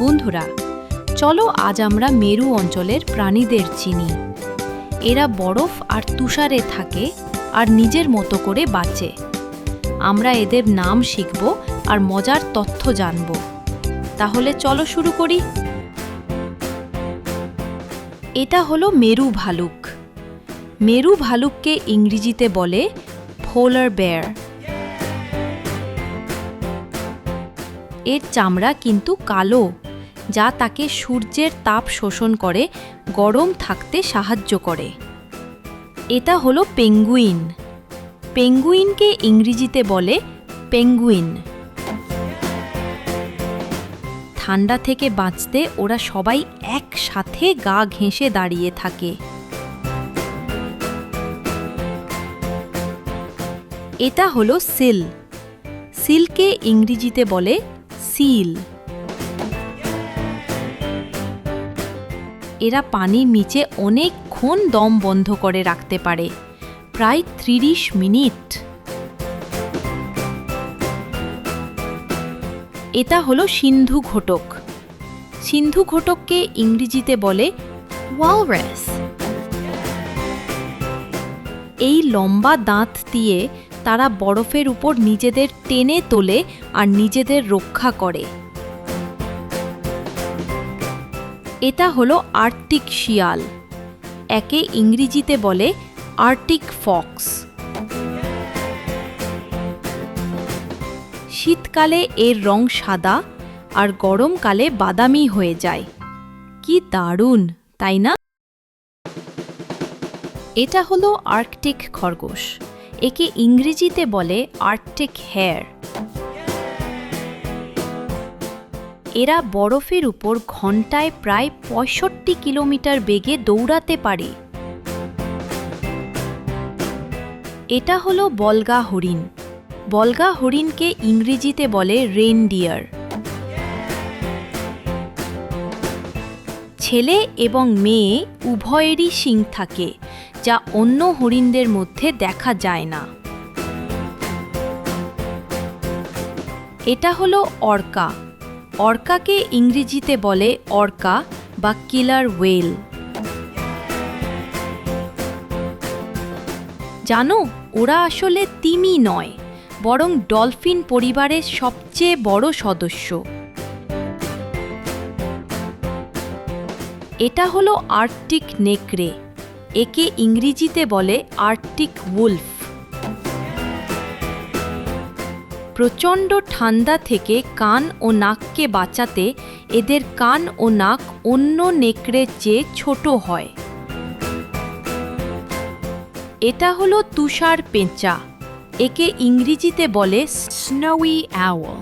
বন্ধুরা, চলো আজ আমরা মেরু অঞ্চলের প্রাণীদের চিনি। এরা বরফ আর তুষারে থাকে আর নিজের মতো করে বাঁচে। আমরা এদের নাম শিখব আর মজার তথ্য জানব। তাহলে চলো শুরু করি। এটা হলো মেরু ভালুক। মেরু ভালুককে ইংরেজিতে বলে ফোলার বেয়ার। এর চামড়া কিন্তু কালো। যা তাকে সূর্যের তাপ শোষণ করে, গরম থাকতে সাহায্য করে। এটা হলো পেঙ্গুইন। পেঙ্গুইনকে ইংরেজিতে বলে পেঙ্গুইন। ঠান্ডা থেকে বাঁচতে ওরা সবাই একসাথে গা ঘেঁষে দাঁড়িয়ে থাকে। এটা হলো সিল। সিলকে ইংরেজিতে বলে সিল। এরা পানির নিচে অনেকক্ষণ দম বন্ধ করে রাখতে পারে। প্রায় ত্রিশ মিনিট। এটা হলো সিন্ধু ঘটক। সিন্ধু ঘটককে ইংরেজিতে বলে ওয়ালরাস এই লম্বা দাঁত দিয়ে তারা বরফের উপর নিজেদের টেনে তোলে আর নিজেদের রক্ষা করে। এটা হলো আর্কটিক শিয়াল, একে ইংরেজিতে বলে আর্কটিক ফক্স। শীতকালে এর রং সাদা আর গরমকালে বাদামি হয়ে যায়। কি দারুণ, তাই না? এটা হলো আর্কটিক খরগোশ, একে ইংরেজিতে বলে আর্কটিক হেয়ার। এরা বরফের উপর ঘন্টায় প্রায় পঁয়ষট্টি কিলোমিটার বেগে দৌড়াতে পারে। এটা হলো বলগা হরিণ। বলগা হরিণকে ইংরেজিতে বলে রেনডিয়ার ছেলে এবং মেয়ে উভয়েরই শিং থাকে, যা অন্য হরিণদের মধ্যে দেখা যায় না। এটা হলো অর্কা। অর্কাকে ইংরেজিতে বলে অর্কা বা কিলার ওয়েল। জানো, ওরা আসলে তিমি নয়, বরং ডলফিন পরিবারের সবচেয়ে বড় সদস্য। এটা হলো আর্কটিক নেকড়ে, একে ইংরেজিতে বলে আর্কটিক উলফ। প্রচণ্ড ঠান্ডা থেকে কান ও নাককে বাঁচাতে এদের কান ও নাক অন্য নেকড়ের চেয়ে ছোট হয়। এটা হলো তুষার পেঁচা, একে ইংরেজিতে বলে স্নোই অ্যাওয়াল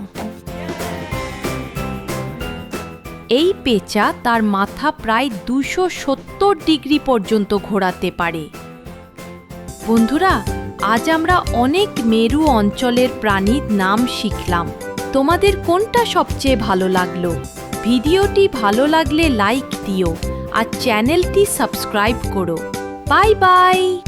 এই পেঁচা তার মাথা প্রায় দুশো সত্তর ডিগ্রি পর্যন্ত ঘোরাতে পারে। বন্ধুরা আজ আমরা অনেক মেরু অঞ্চলের প্রাণীর নাম শিখলাম। তোমাদের কোনটা সবচেয়ে ভালো লাগল? ভিডিওটি ভালো লাগলে লাইক দিও আর চ্যানেলটি সাবস্ক্রাইব করো। Bye bye!